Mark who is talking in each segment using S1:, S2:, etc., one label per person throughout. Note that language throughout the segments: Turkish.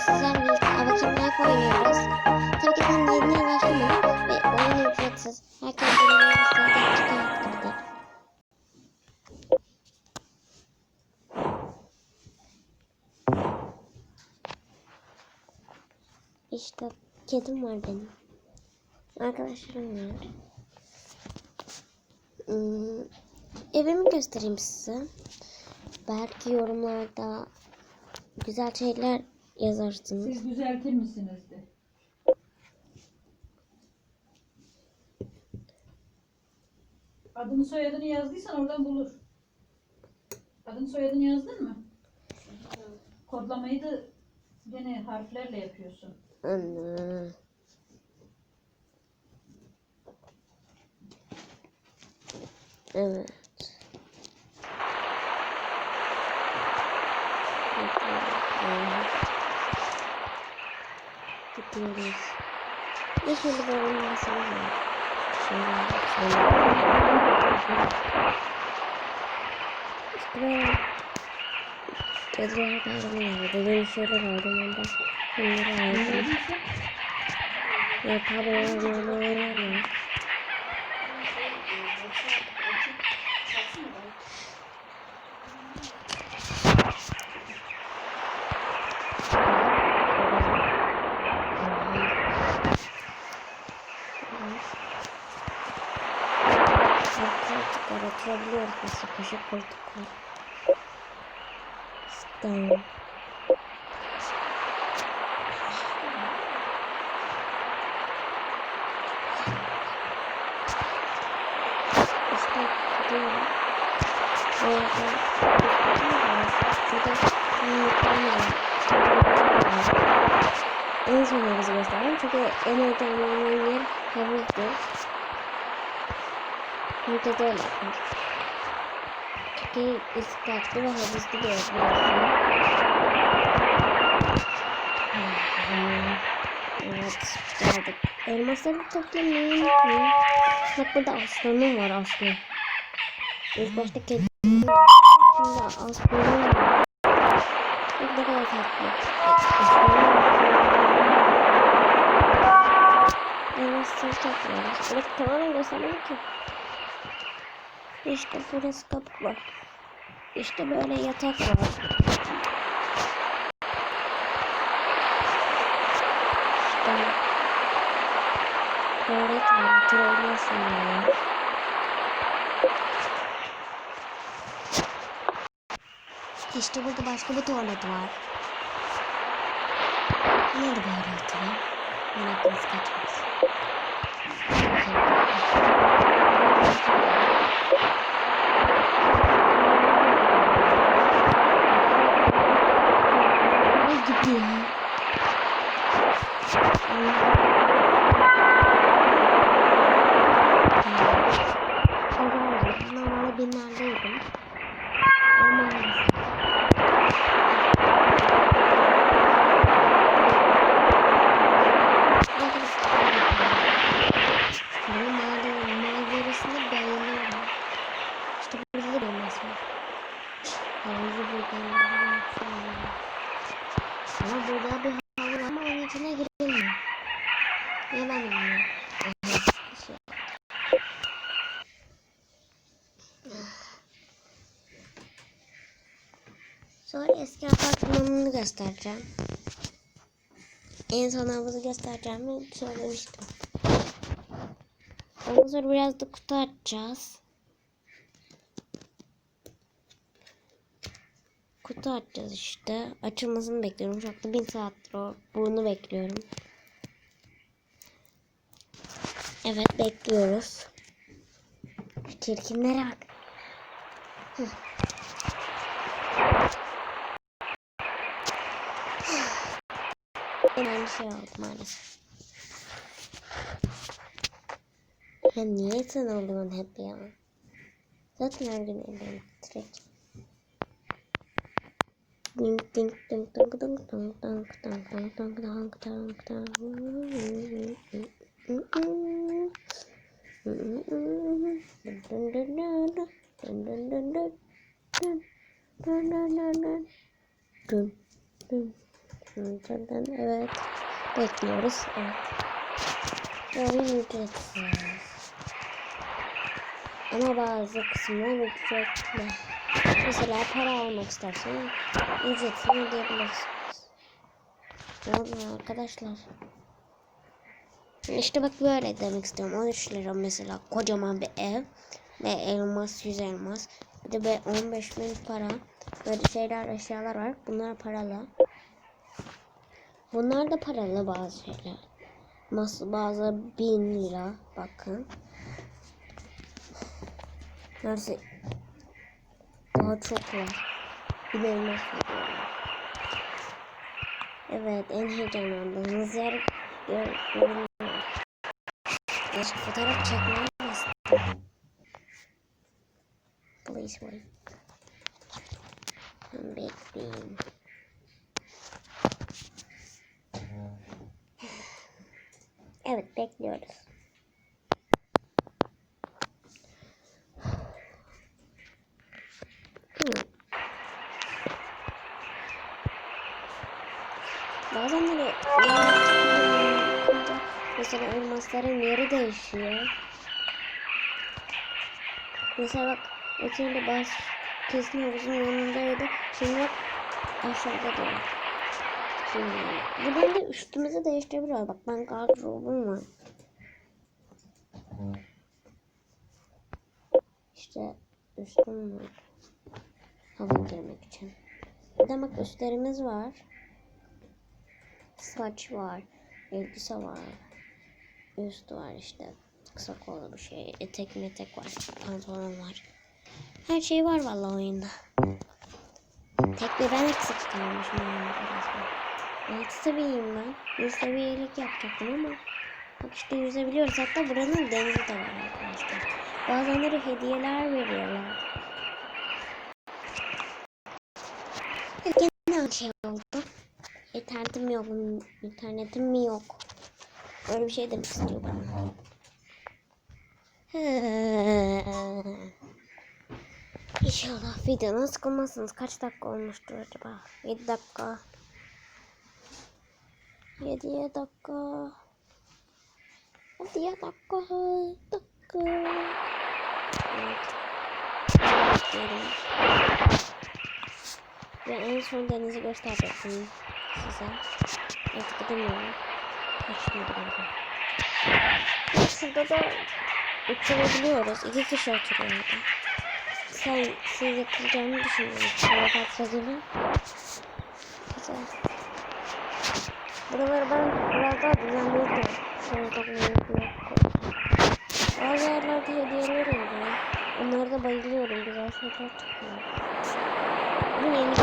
S1: sizlerle Avakin Life oynuyoruz. Tabii ki ben yeni başlamadım ve oyun ücretsiz. Herkes oyunu istediği çıkarttırdı. İşte kedim var benim. Arkadaşlarım var. Hmm, evimi göstereyim size. Belki yorumlarda güzel şeyler yazarsınız.
S2: Siz düzeltir misiniz de? Adını soyadını yazdıysan oradan bulur. Adını soyadını yazdın mı? Kodlamayı da gene harflerle yapıyorsun.
S1: Ana. Evet. gidiyoruz. Yeşil bölümden sonra. Şimdi İşte Kediler kaldım ya. Dediğim şeyler aldım ondan. Bunları aldım. Ya tabi ya. Ne oluyor ya. Son havuzu gösterdim çünkü en heyecanlandığım yer havuzdu. Burada da öyle. Çünkü üst katlı ve havuzlu ev burası. Evet, geldik. Elmasları toplamayı unutmayın. Bak burada aslanım var aslan. İlk başta kedi aslında aslında ne kadar tatlı. Evet, çok tatlı. Evet, tamamen göstermedim ki. İşte burası kapı var. İşte böyle yatak var. İşte öğretmen trollüyorsun ya. İşte burada başka bir tuvalet var. Nerede böyle oturayım? Yine kız kaçmaz. Ay gidiyor. Arkadaşlar normalde binlerdeydim. Ama maalesef. Benim mahalle manzarasını beğeniyorum. İşte burada da bir mas var. Havuzu buradan Ama burada bir havuz ama onun içine girilmiyor. Niye ben bilmiyorum. Aha, şey. Sonra eski apartmanını göstereceğim. En son havuzu göstereceğimi söylemiştim. Ondan sonra biraz da kutu açacağız. Kutu açacağız işte. Açılmasını bekliyorum. Şu anda bin saattir o. Bunu bekliyorum. Evet bekliyoruz. Şu çirkinlere bak. Hıh. En aynı şey oldu maalesef. Ya niye sen oluyorsun hep ya? Zaten her gün evden direkt. Ding ding ding dong dong dong dong dong dong dong dong dong dong. Dun. Dun dun. Zaten evet. Bekliyoruz. Evet. Oyun ücretsiz. Ama bazı kısımlar ücretli. Mesela para almak istersen ücretsiz ödeyebilirsiniz. Olmuyor arkadaşlar. İşte bak böyle demek istiyorum. 13 lira mesela kocaman bir ev ve elmas 100 elmas. Bir de be 15 bin para. Böyle şeyler eşyalar var. Bunlar paralı. Bunlar da paralı bazı şeyler. Bazı bin lira. Bakın. Nerede? Daha çok var. Bir. Evet en heyecanlandığımız yer gör, görünüyor. Keşke fotoğraf çekmem istedim. Please wait. Ben bekleyeyim. Evet bekliyoruz. Hmm. Bazen böyle mesela elmasların yeri değişiyor. Mesela bak de bas kesin havuzun yanındaydı. Şimdi bak aşağıda da. Şimdi buradan da üstümüzü değiştirebiliyor. Bak ben gardırobum var. İşte üstüm var. Hava girmek için. Bir de bak üstlerimiz var. Saç var. Elbise var. Üst var işte. Kısa kollu bir şey. Etek metek var. Pantolon var. Her şey var vallahi oyunda. Tek bir ben eksik kalmışım oyunda resmen. Altı seviyeyim ben. Bir seviyelik yapacaktım ama bak işte yüzebiliyoruz. Hatta buranın denizi de var arkadaşlar. Bazenleri hediyeler veriyorlar. Aynı şey oldu. İnternetim yok. İnternetim mi yok? Öyle bir şey demek istiyor bana. İnşallah videodan sıkılmazsınız. Kaç dakika olmuştur acaba? 7 dakika. 7 dakika. Hadi dakika. Dakika. Evet. Ve en son denizi gösterecektim size. Artık gidemiyorum. Kaçmıyor galiba. Şurada da oturabiliyoruz. İki kişi oturuyor orada. Sen siz yapılacağını düşünüyorum. Kalafat gelin. Güzel. Buraları ben biraz daha düzenleyeceğim. Şöyle takmayı yok. Bazı yerlerde hediyeler oluyor. Onlara da bayılıyorum. Güzel şeyler çıkıyor. Bu yeni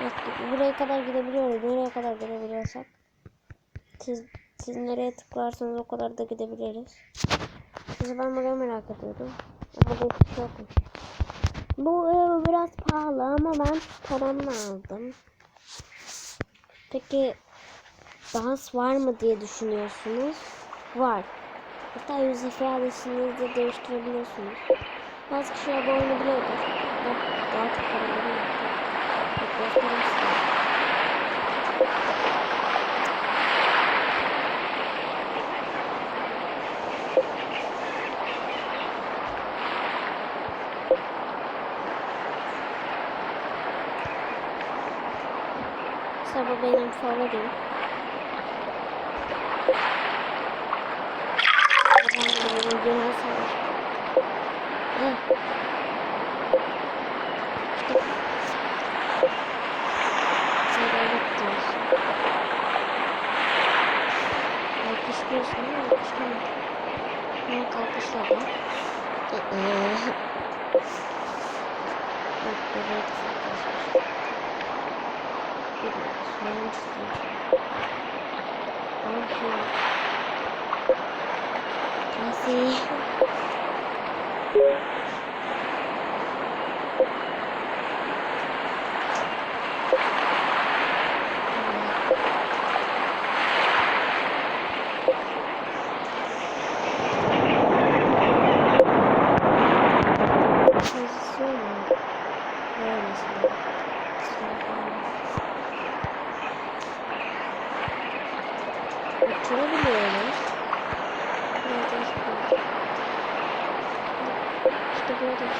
S1: Evet, buraya kadar gidebiliyoruz. Nereye kadar gidebiliyorsak. Siz, siz nereye tıklarsanız o kadar da gidebiliriz. Sizi ben buraya merak ediyordum. Ama burada hiçbir şey. Bu ev biraz pahalı ama ben paramla aldım. Peki dans var mı diye düşünüyorsunuz? Var. Hatta yüz ifadesini de değiştirebiliyorsunuz. Bazı kişiler bu oyunu biliyordur. Bak daha çok paraları yoktu. Bak. Mesela bu benim favorim. Genel savaş. Heh. İşte. Sen böyle diyorsun. Alkışlıyorsun ama alkışlamıyor. Ama kalkışladı. Iı. Bak böyle kısa İstiyorum. Aferin. Kasih.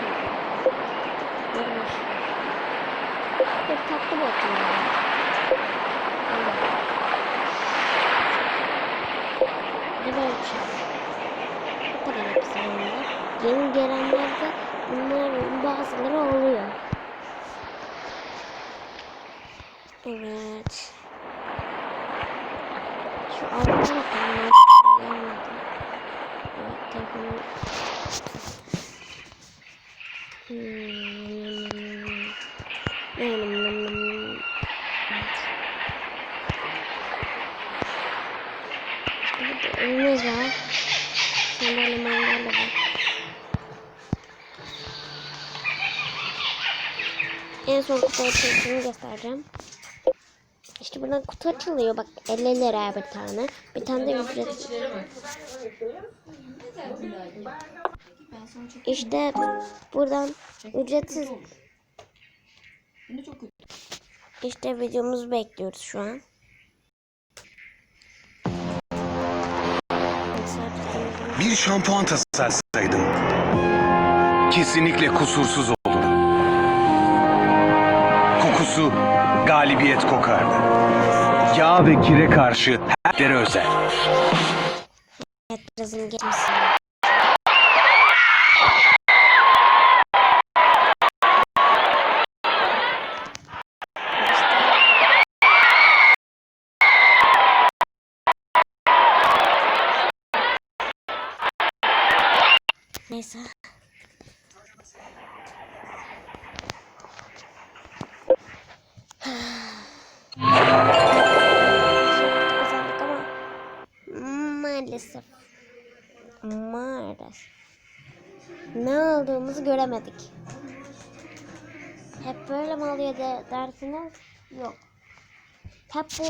S1: Şey. Neymiş? Bir tatlı botu ya. Evet. Bir de böyle bir şey. Bu kadar hepsi yani. Yeni gelenlerde bunların bazıları oluyor. Evet. Şu altına Önümüz var. Sandalye mandalye var. En son kutu açılışını göstereceğim. İşte buradan kutu açılıyor. Bak 50 lira bir tane. Bir tane de ücretsiz. İşte buradan ücretsiz. İşte videomuzu bekliyoruz şu an.
S3: Bir şampuan tasarlasaydım kesinlikle kusursuz olurdu. Kokusu galibiyet kokardı. Yağ ve kire karşı herlere özel.
S1: Evet. Neyse. Maalesef maalesef ne aldığımızı göremedik. Hep böyle mi oluyor de, dersiniz? Yok. Hep bu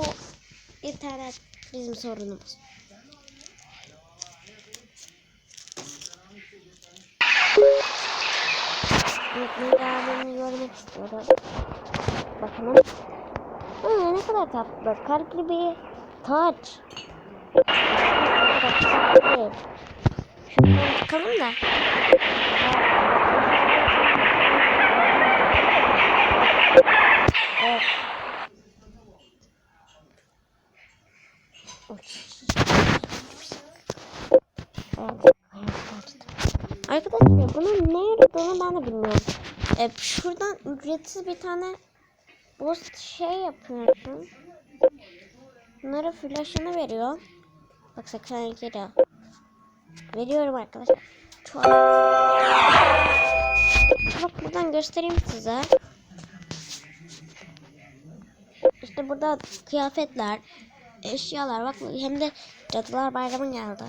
S1: internet bizim sorunumuz. Ne geldiğini görmek istiyorum. Bakalım. Aa, ne kadar tatlı. Kalpli bir taç. Şuradan çıkalım da. Evet. Uç. Evet. Arkadaşlar bunun ne yaradığını ben de bilmiyorum. E, şuradan ücretsiz bir tane Boost şey yapıyorsun. Bunlara flash'ını veriyor. Bak 82 lira. Veriyorum arkadaşlar. Çok. Bak buradan göstereyim size. İşte burada kıyafetler, eşyalar. Bak hem de Cadılar Bayramı geldi.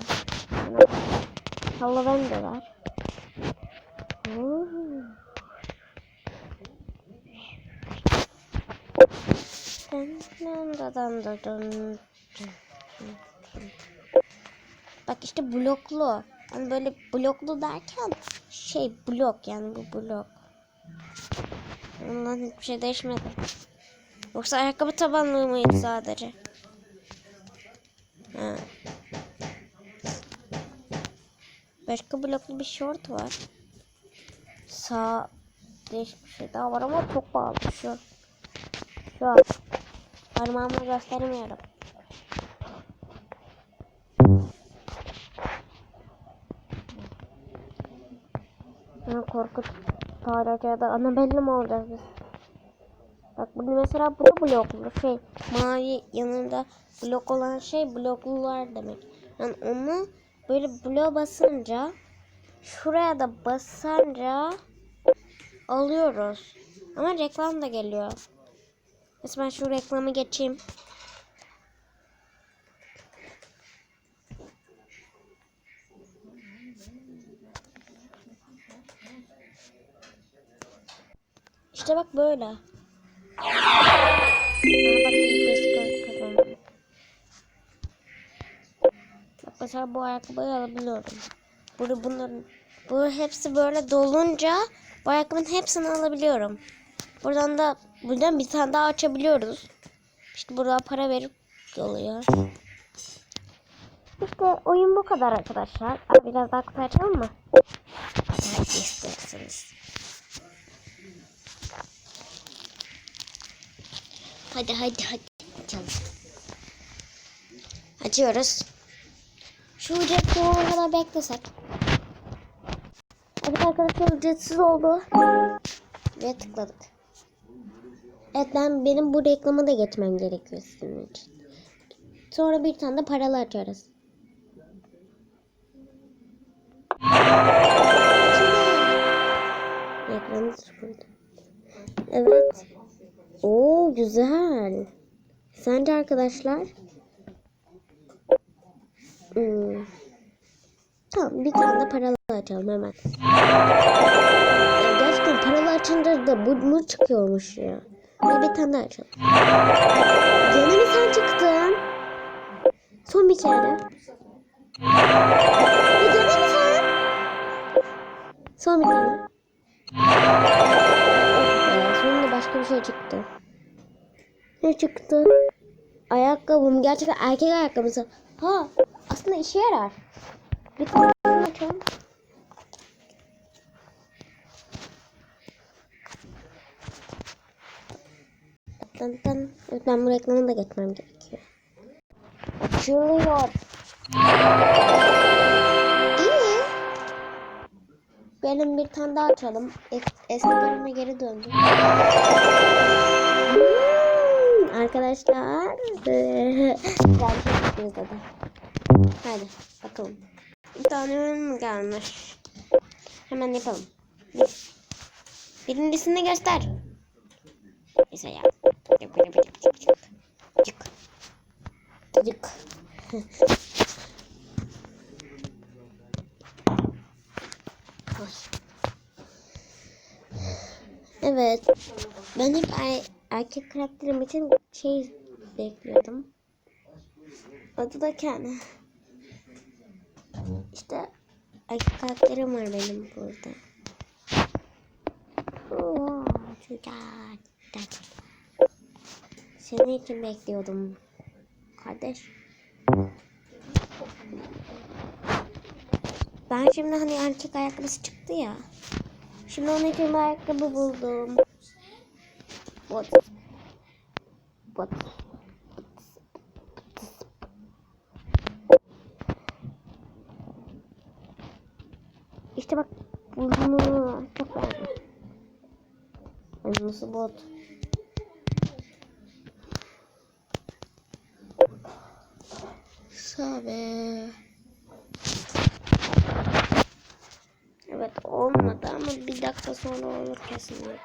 S1: Halloween de var. Dın dın dın. Bak işte bloklu. Hani böyle bloklu derken şey blok yani bu blok. Ondan hiçbir şey değişmedi. Yoksa ayakkabı tabanlığı mıydı sadece? Ha. Başka bloklu bir şort var. Sağ değişik bir şey daha var ama çok pahalı şu. Şu an. Parmağımla gösteremiyorum. Ha, korkut. Tarih ya da Annabelle mi olacağız biz? Bak bu mesela bu da bloklu şey. Mavi yanında blok olan şey bloklular demek. Yani onu böyle bloğa basınca şuraya da basınca alıyoruz. Ama reklam da geliyor. Mesela ben şu reklamı geçeyim. İşte bak böyle. Bak. Bak mesela bu ayakkabıyı alabiliyorum. Burada bunların bu hepsi böyle dolunca bu ayakkabının hepsini alabiliyorum. Buradan da buradan bir tane daha açabiliyoruz. İşte burada para verip oluyor. İşte oyun bu kadar arkadaşlar. Biraz daha kutu mı? Evet. isterseniz. Hadi hadi hadi açalım. Açıyoruz. Şu olana kadar beklesek. Evet arkadaşlar ücretsiz oldu. Ve tıkladık. Evet ben benim bu reklamı da geçmem gerekiyor sizin için. Sonra bir tane de paralı açarız. Ekranı sıfırdı. Evet. Oo güzel. Sence arkadaşlar? Hmm. Tamam bir tane de paralı açalım hemen. Ya gerçekten paralı açınca da bu mu çıkıyormuş ya. Hadi bir tane daha açalım. Gene mi sen çıktın? Son bir kere. Ya gene mi sen? Son bir tane. Oh sonunda başka bir şey çıktı. Ne çıktı? Ayakkabım. Gerçekten erkek ayakkabısı. Ha aslında işe yarar. Bir tane açalım. Tan. Evet ben bu reklamı da geçmem gerekiyor. Açılıyor. İyi. Benim bir tane daha açalım. Es- eski bölüme geri döndüm. Hmm, arkadaşlar. Çıktı da. Hadi bakalım. Bir tane gelmiş. Hemen yapalım. Bir. Birincisini göster. Neyse ya. Evet. Ben hep er- erkek karakterim için şey bekliyordum. Adı da kendi. İşte erkek karakterim var benim burada. Oo, güzel. Senin için bekliyordum. Kardeş. Ben şimdi hani erkek ayakkabısı çıktı ya. Şimdi onun için bir ayakkabı buldum. Bot. Bot. İşte bak bunu çok beğendim. Nasıl bot? Sabe. Evet olmadı ama bir dakika sonra olur kesinlikle.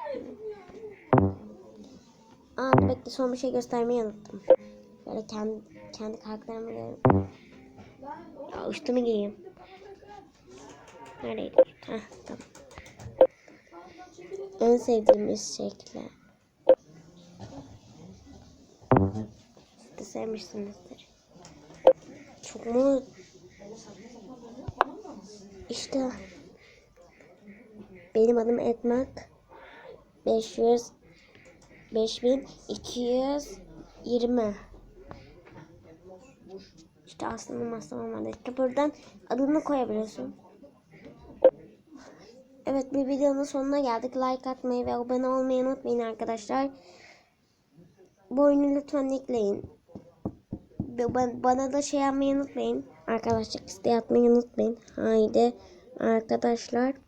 S1: Aa bekle son bir şey göstermeyi unuttum. Böyle kendi kendi karakterimi gö- Ya üstümü giyeyim. Neredeydi? Heh tamam. En sevdiğimiz şekli. Siz de sevmişsinizdir. Çok mu? İşte benim adım Etmak. 500 5220 İşte aslında masam var. İşte buradan adını koyabiliyorsun. Evet bir videonun sonuna geldik. Like atmayı ve abone olmayı unutmayın arkadaşlar. Bu oyunu lütfen ekleyin. Bana da şey yapmayı unutmayın. Arkadaşlar isteği atmayı unutmayın. Haydi arkadaşlar.